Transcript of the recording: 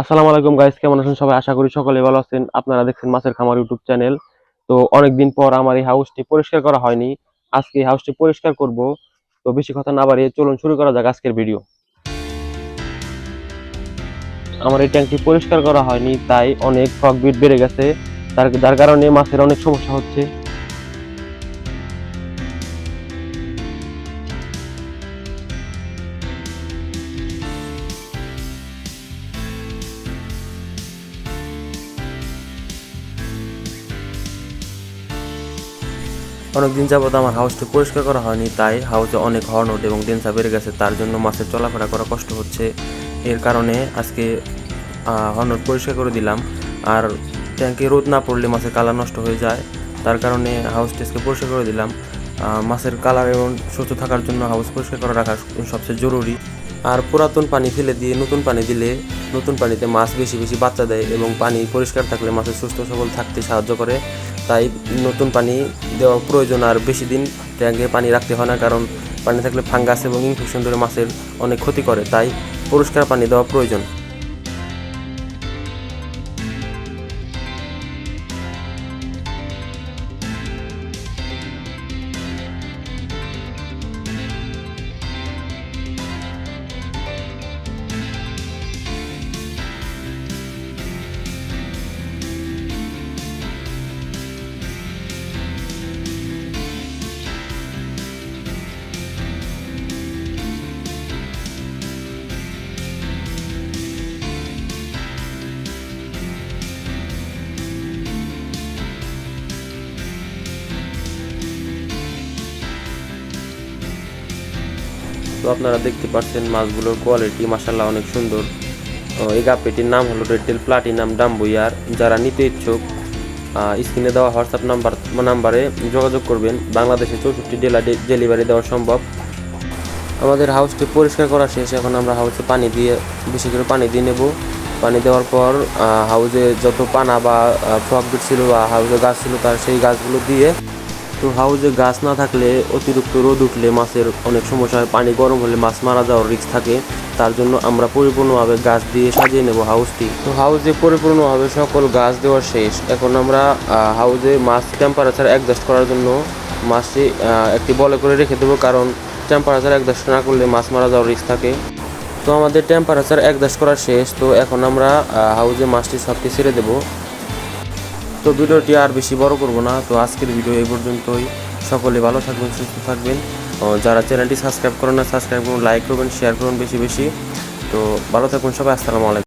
আসসালামু আলাইকুম গাইস কেমন আছেন সবাই? আশা করি সকলে ভালো আছেন। আপনারা দেখছেন মাছের খামার ইউটিউব চ্যানেল। তো অনেকদিন পর আমার এই হাউসটি পরিষ্কার করা হয়নি। আজকে এই হাউসটি পরিষ্কার করব। তো বেশি কথা না বাড়িয়ে চলুন শুরু করা যাক আজকের ভিডিও আমার এই ট্যাঙ্কটি পরিষ্কার করা হয়নি, তাই অনেক ফগ বিট বেড়ে গেছে। তার যার কারণে মাছের অনেক সমস্যা হচ্ছে। অনেকদিন যাবত আমার হাউসটি পরিষ্কার করা হয়নি, তাই হাউসে অনেক হর্নট এবং ডেন্সা বেড়ে গেছে তার জন্য মাছের চলাফেরা করা কষ্ট হচ্ছে। এর কারণে আজকে হর্নট পরিষ্কার করে দিলাম। আর ট্যাঙ্কে রোদ না পড়লে মাছের কালার নষ্ট হয়ে যায়, তার কারণে হাউসটি আজকে পরিষ্কার করে দিলাম। মাছের কালার এবং সুস্থ থাকার জন্য হাউস পরিষ্কার করে রাখা সবচেয়ে জরুরি। আর পুরাতন পানি ফেলে দিয়ে নতুন পানি দিলে নতুন পানিতে মাছ বেশি বেশি বাচ্চা দেয় এবং পানি পরিষ্কার থাকলে মাছের সুস্থ সবল থাকতে সাহায্য করে। তাই নতুন পানি দেওয়া প্রয়োজন আর বেশি দিন ট্যাঙ্কে পানি রাখতে হয় না, কারণ পানি থাকলে ফাঙ্গাস এবং ইনফেকশন ধরে মাছের অনেক ক্ষতি করে, তাই পরিষ্কার পানি দেওয়া প্রয়োজন। তো আপনারা দেখতে পাচ্ছেন মাছগুলোর কোয়ালিটি মাসাল্লাহ অনেক সুন্দর। এই গাপ্পিটির নাম হলো রেডটেল প্লাটিনাম ডাম্বুইয়ার যারা নিতে ইচ্ছুক স্ক্রিনে দেওয়া হোয়াটসঅ্যাপ নাম্বার, নাম্বারে যোগাযোগ করবেন। বাংলাদেশে চৌষট্টি জেলা ডেলিভারি দেওয়া সম্ভব। আমাদের হাউসটি পরিষ্কার করা শেষ। এখন আমরা হাউসে পানি দিয়ে, বেশি করে পানি দিয়ে নেব। পানি দেওয়ার পর হাউসে যত পানা বা ফ্রক ছিল বা হাউসে গাছ ছিল, তার সেই গাছগুলো দিয়ে তো হাউসে গাছ না থাকলে, অতিরিক্ত রোদ উঠলে মাছের অনেক সমস্যা হয়। পানি গরম হলে মাছ মারা যাওয়ার রিস্ক থাকে। তার জন্য আমরা পরিপূর্ণভাবে গাছ দিয়ে সাজিয়ে নেব হাউসটি তো হাউসে পরিপূর্ণভাবে সকল গাছ দেওয়া শেষ। এখন আমরা হাউজে মাছ টেম্পারেচার অ্যাডজাস্ট করার জন্য মাছটি একটি বলে করে রেখে দেবো। কারণ টেম্পারেচার অ্যাডজাস্ট না করলে মাছ মারা যাওয়ার রিস্ক থাকে। তো আমাদের টেম্পারেচার অ্যাডজাস্ট করা শেষ। তো এখন আমরা হাউজে মাছটি সবটি ছেড়ে দেবো। তো ভিডিওটি আর বেশি বড় করব না। তো আজকের ভিডিও এই পর্যন্তই। সকলে ভালো থাকবেন, সুস্থ থাকবেন। যারা চ্যানেলটি সাবস্ক্রাইব করেন না, সাবস্ক্রাইব করুন লাইক করবেন শেয়ার করুন বেশি বেশি। তো ভালো থাকুন সবাই, আসসালামু আলাইকুম।